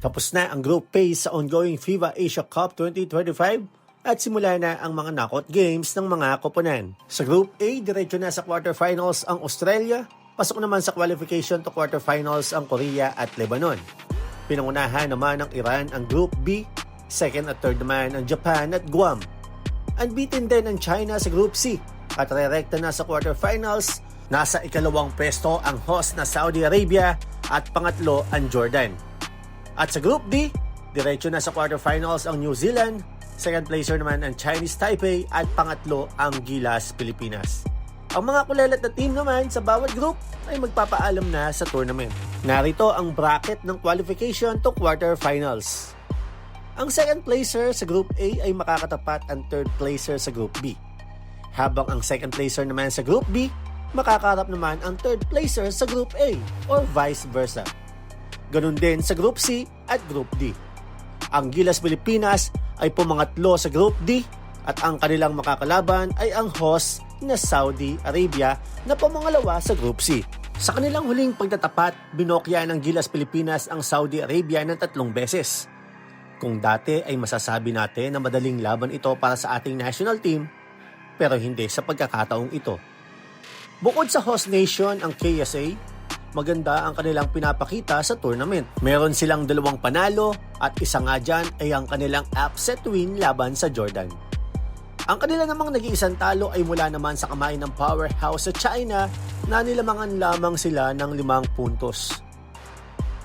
Tapos na ang group phase sa ongoing FIBA Asia Cup 2025 at simula na ang mga knockout games ng mga koponan. Sa Group A, diretso na sa quarterfinals ang Australia, pasok naman sa qualification to quarterfinals ang Korea at Lebanon. Pinangunahan naman ng Iran ang Group B, second at third naman ang Japan at Guam. Unbeaten din ang China sa Group C at rerekta na sa quarterfinals. Nasa ikalawang pwesto ang host na Saudi Arabia at pangatlo ang Jordan. At sa Group D, diretso na sa quarterfinals ang New Zealand, second placer naman ang Chinese Taipei at pangatlo ang Gilas Pilipinas. Ang mga kulelat na team naman sa bawat group ay magpapaalam na sa tournament. Narito ang bracket ng qualification to quarterfinals. Ang second placer sa Group A ay makakatapat ang third placer sa Group B. Habang ang second placer naman sa Group B, makakarap naman ang third placer sa Group A or vice versa. Ganun din sa Group C at Group D. Ang Gilas Pilipinas ay pumangatlo sa Group D at ang kanilang makakalaban ay ang host na Saudi Arabia na pumangalawa sa Group C. Sa kanilang huling pagtatapat, binokya ng Gilas Pilipinas ang Saudi Arabia ng tatlong beses. Kung dati ay masasabi natin na madaling laban ito para sa ating national team, pero hindi sa pagkakataong ito. Bukod sa host nation ang KSA, maganda ang kanilang pinapakita sa tournament. Meron silang dalawang panalo at isa nga dyan ay ang kanilang upset win laban sa Jordan. Ang kanila namang nag-iisang talo ay mula naman sa kamay ng powerhouse sa China na nilamangan lamang sila ng limang puntos.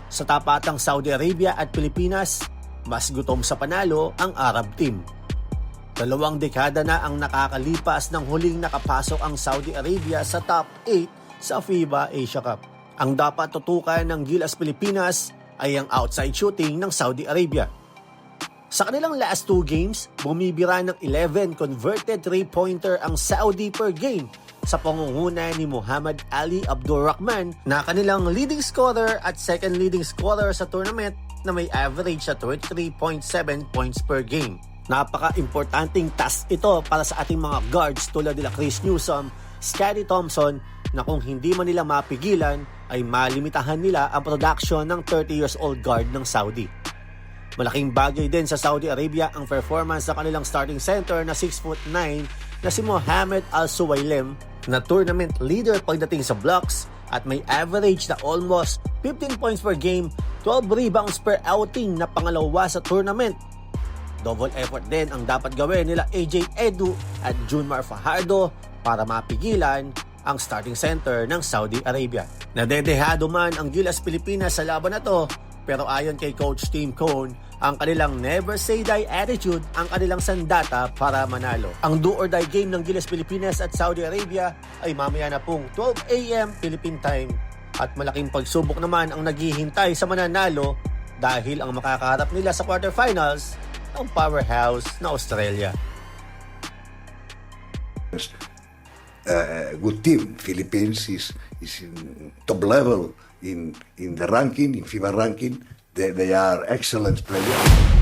Sa tapatang Saudi Arabia at Pilipinas, mas gutom sa panalo ang Arab team. Dalawang dekada na ang nakakalipas ng huling nakapasok ang Saudi Arabia sa top 8 sa FIBA Asia Cup. Ang dapat tutukan ng Gilas Pilipinas ay ang outside shooting ng Saudi Arabia. Sa kanilang last two games, bumibira ng 11 converted three-pointer ang Saudi per game sa pangunguna ni Muhammad Ali Abdurrahman na kanilang leading scorer at second leading scorer sa tournament na may average sa 23.7 points per game. Napaka-importanting task ito para sa ating mga guards tulad nila Chris Newsom, Scottie Thompson na kung hindi man nila mapigilan ay malimitahan nila ang production ng 30 years old guard ng Saudi. Malaking bagay din sa Saudi Arabia ang performance ng kanilang starting center na 6'9 na si Mohamed Al-Suwailem na tournament leader pagdating sa blocks at may average na almost 15 points per game, 12 rebounds per outing na pangalawa sa tournament. Double effort din ang dapat gawin nila AJ Edu at Junmar Fajardo para mapigilan ang starting center ng Saudi Arabia. Nadedehado man ang Gilas Pilipinas sa laban na to, pero ayon kay Coach Tim Cone, ang kanilang never say die attitude ang kanilang sandata para manalo. Ang do or die game ng Gilas Pilipinas at Saudi Arabia ay mamaya na pong 12 a.m. Philippine time at malaking pagsubok naman ang naghihintay sa mananalo dahil ang makakaharap nila sa quarterfinals ang powerhouse na Australia. Uh, good team. Philippines is is in top level in in the ranking, in FIBA ranking. They, they are excellent players.